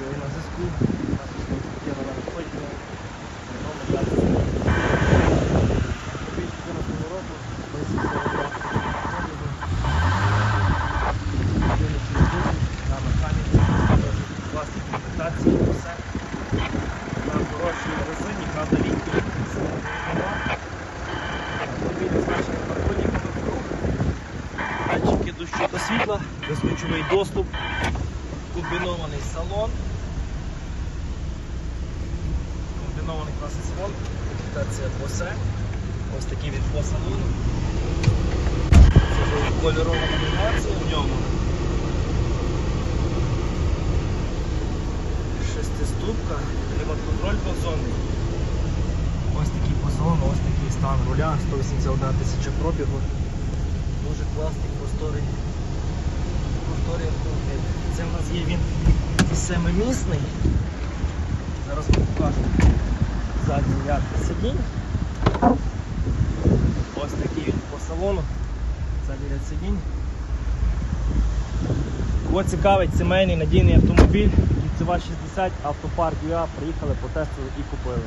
його на зв'язку. Дощу та світла, безключовий доступ, комбінований салон. Комбінований класний салон, комплектація Bose. Ось такий від по салону. Це кольорова комбінація в ньому. Шестиступка, клімат-контроль двохзонний. Ось такий по салону, ось такий стан руля, 181 тисяча пробігу. Дуже класний. Просторий автомобіль. Це в нас є він семимісний. Зараз ми покажемо задній ряд сидінь. Ось такий він по салону. Задній ряд сидінь. Кого цікавить сімейний надійний автомобіль, кільцева 60, автопарк ЮА, приїхали, потестили і купили.